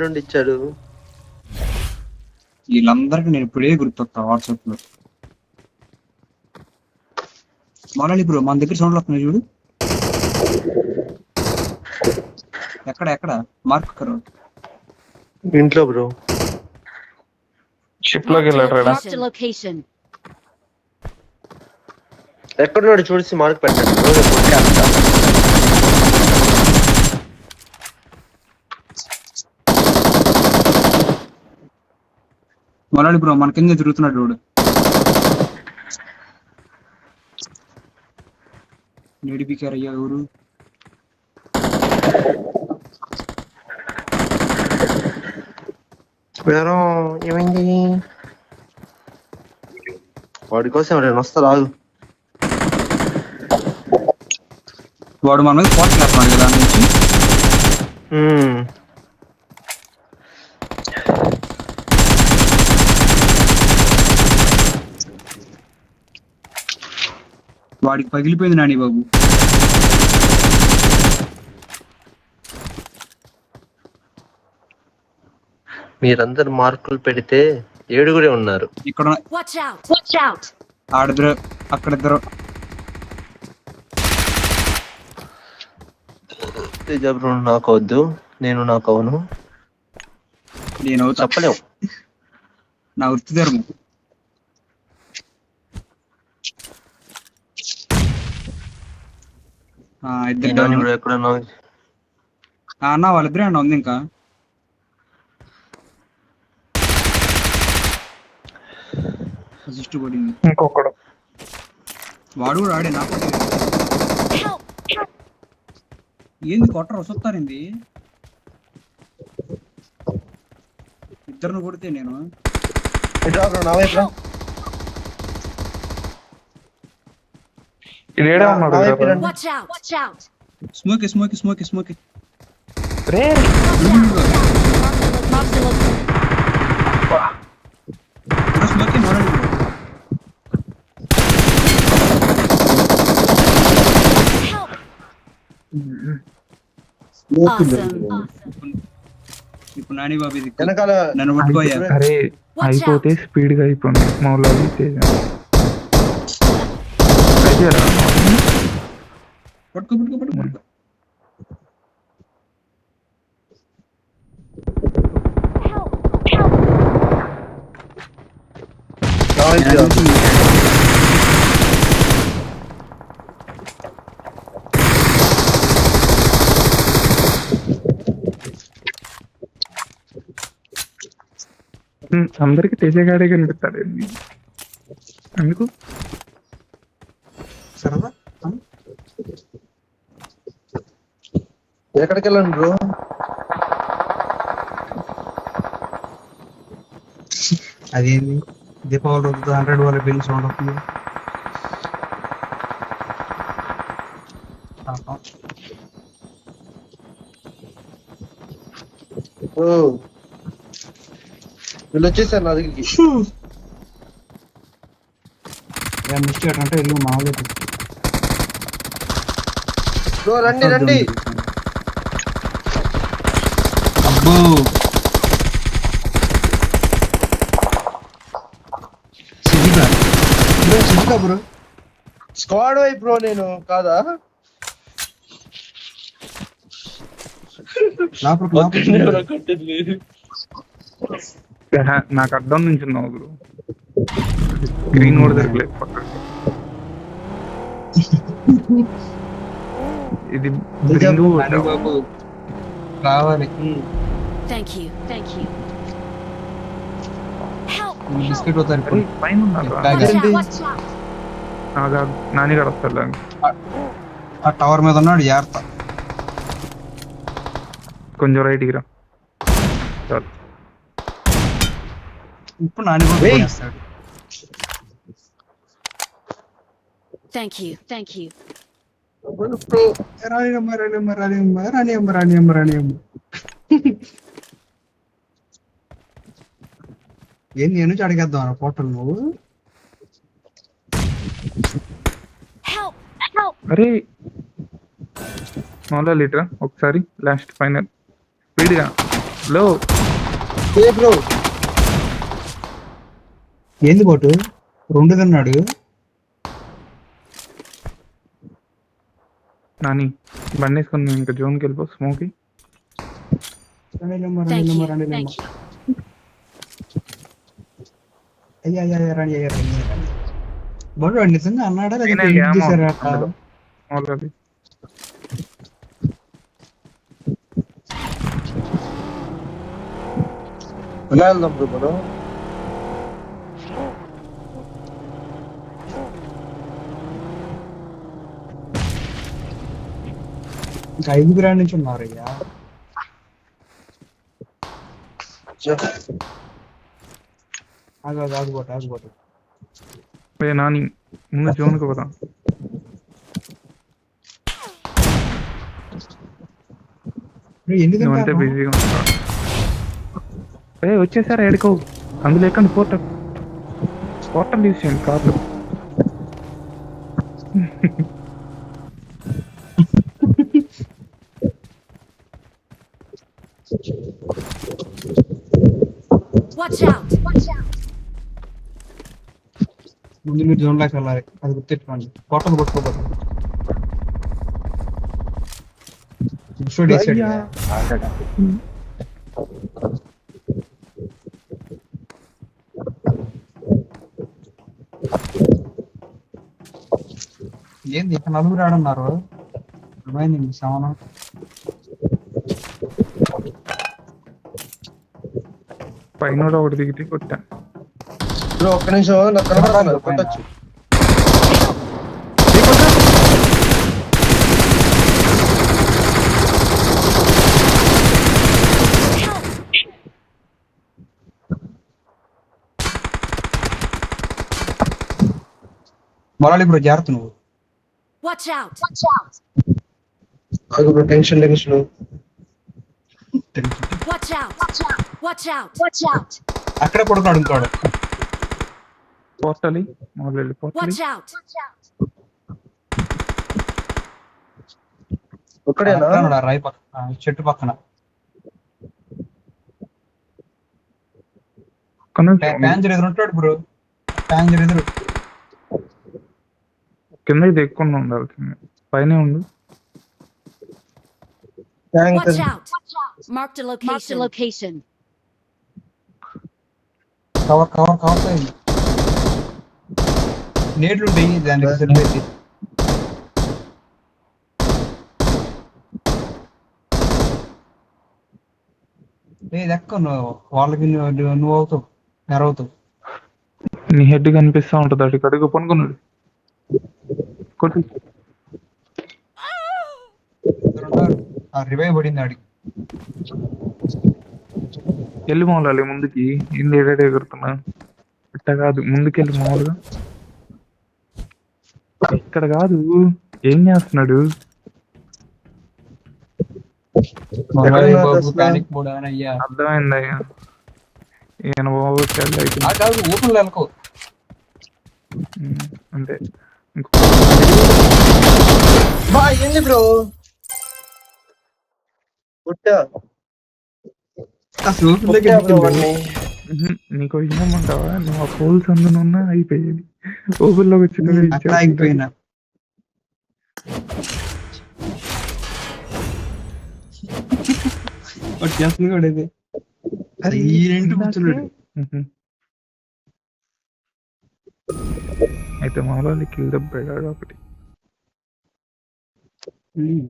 నుండి ఇచ్చాడు వీళ్ళందరికీ నేను ఇప్పుడే గుర్తొస్తా వాట్సాప్లో మొదలు ఇప్పుడు మన దగ్గర సౌండ్ వస్తున్నాయి చూడు. ఎక్కడ ఎక్కడ? మార్క్ కరు. ఇంట్లో బ్రో. షిప్లోకి వెళ్ళాడు. ఎక్కడున్నాడు చూసి మార్క్ పెట్టండి. మొదలు బ్రో మన కింద తిరుగుతున్నాడు చూడు. నేడిపికారు అయ్యా ఎవరు? వేరే ఏమైంది? వాడి కోసం ఎవరైనా వస్తారు? ఆగు. వాడు మన మీద పోటీ చేస్తున్నాడు కదా నుంచి. వాడికి పగిలిపోయింది నాని బాబు మీరందరు మార్కులు పెడితే ఏడుగురే ఉన్నారు ఇక్కడ Watch out! Watch out! ఆడిద్దరు అక్కడిద్దరు తేజ బ్రో నాకు వద్దు నేను నాకు అవును నేను అవుతా. చెప్పలేము నా వృత్తి ధర్మం ఇద్దరు ఈ నాని down. బ్రో ఎక్కడన్నా? ఆ, అన్న వాళ్ళిద్దరే అన్న ఉంది ఇంకా. అసిస్ట్ కొట్టింది ఇంకొకడు. వాడు కూడా ఆడే నాకు! ఏంది కొట్టరు వస్తారేంది ఇద్దరిని కొడితే నేను. నా వైపు రా. ఇది ఏడే ఉన్నాడు నా వైపు కదా. రండి. Watch out! Watch out! Smoke smoke smoke smoke ray Marked a location. Smoke Help! Awesome. ఇప్పుడు నాని బాబు ఇది వెనకాల నన్ను పట్టుకోయా అరే అయిపోతే స్పీడ్గా అయిపోయింది మౌలాలి తేజ పట్టుకో పట్టుకో పట్టుకో. రా. ఉమ్, అందరికి తేజగాడే కనిపిస్తాడు? ఎందుకు? సరదా ఎక్కడికి వెళ్ళండి బ్రో అదేంది? దీపావళి రోజు హండ్రెడ్ వాళ్ళ బిల్ సౌండ్ వీళ్ళు వచ్చేసారు నా దగ్గరికి. ఏం మిస్ చేయటంటే ఇల్లు మామూలు బ్రో రండి రండి. అబ్బో. బ్రో సిద్ధిగా బ్రో. స్క్వాడ్ వైపు బ్రో నేను కాదా? నాకు అడ్డం నుంచి ఉన్నావు బ్రో. గ్రీన్ కూడా దొరకలేదు పక్కన ఇది బ్రింగు నాని బాబు రావాలి Thank you. Thank you. Help! Biscuit అవుతారు అరే, పైన ఉన్నాడు రా. Back. Watch Again, out! Watch out! Naga నానిగాడు వస్తాడు ఆ టవర్ మీద ఉన్నాడు జాగ్రత్త కొంచెం రైట్కి రా చాలు ఇప్పుడు నాని బాబు Wait. చేస్తాడు Thank you. Thank you. Bro రాణి అమ్మ రాణి అమ్మ రాణి అమ్మ రాణి అమ్మ రాణి అమ్మ రాణి అమ్మ ఏంది నేను నుంచి అడిగేద్దాం పోటల్ నువ్వు! అరే మౌలా లీటర్ ఒకసారి లాస్ట్ ఫైనల్ స్పీడ్గా లో ఏ బ్రో ఏంది బోటు రెండు తిన్నాడు నాని బండి వేసుకొని నువ్వు ఇంకా జోన్కి వెళ్ళిపో స్మోకి రండిలమ్మ, Thank రండిలమ్మ, you. రండిలమ్మ. Thank you. అయ్యా అయ్యా అయ్యా, రండి అయ్యా రండి రండి. బోటు వాడు నిజంగా అన్నాడా లేదా నేనే ఎడిట్ ఏమో చేశారా అట్లా? అందులో. ఆల్రెడీ ఎలా వెళ్దాం బ్రో ఇంకా ఐదు గ్రాండ్ నుంచి ఉన్నారయ్యా. ఆగు ఆగు ఆగు బోటు ఆగు బోటు. ఏ నాని ముందు జోన్కి ఎన్ని నువ్వంటే బిజీగా ఉంటావు ఏ వచ్చేసారా ఎడుకో అందులో ఎక్కండి పోర్టల్. పోర్టల్ యూస్ చేయండి కార్లు Watch out! Watch out! ముందు మీరు జోన్ లాక్ వెళ్ళాలి. అది గుర్తెట్టుకోండి కోటలు కొట్టుకోబోదు అయ్యా. ఏంది ఇక్కడ నలుగురు ఆడున్నారు? ఏమైంది సమానం పైన కూడా ఒకటి దిగితే కొట్టా. బ్రో ఒక్క నిమిషం నాకు కనబడుతున్నారు కొట్టచ్చు మొరాలి బ్రో జాగ్రత్త నువ్వు. Tension tension Watch out! Watch out! Watch out! Watch out! అక్కడే పడుకున్నాడు ఇంకోడు. పోర్టలి మొదలు వెళ్ళి! ఒక్కడేనా? చెట్టు పక్కన. ప్యాంజర్ ఎదురు ఉంటాడు బ్రో. ప్యాంజర్ ఎదురు. కిందకి దిక్కుండా ఉండాల్సింది పైనే ఉండు Watch out! Watch out! Marked a location. Marked a location. Cover cover cover అయింది నేట్లు ఉంటాయి దానికి సరిపోయింది లేదు ఎక్క నువ్వు వాళ్ళకి నువ్వు అవుతావు నెరవుతావు నీ హెడ్ కనిపిస్తా ఉంటది అటు కడుగు పనుకున్నాడు కొట్టు రివైవ్ పడింది ఆడికి. వెళ్ళి మౌలాలి ముందుకి. ఏంది ఏడాడు ఎగురుతున్నా. ఇట్ట కాదు ముందుకెళ్ళి మామూలుగా. ఇక్కడ కాదు ఏం చేస్తున్నాడు? అని అయ్యా? అర్థమైందయ్యా ఈయన బాబు ఓపెన్ వెళ్ళకో అంతే. ఇంకో ఏంది బ్రో? నీకు అంటావా నువ్వు ఆ పోల్స్ అందునున్నా అయిపోయేది. ఓపెన్లోకి వచ్చిన కూర్చున్నాడు. ఉహు. అయితే మాలో కిల్ దెబ్బ ఒకటి.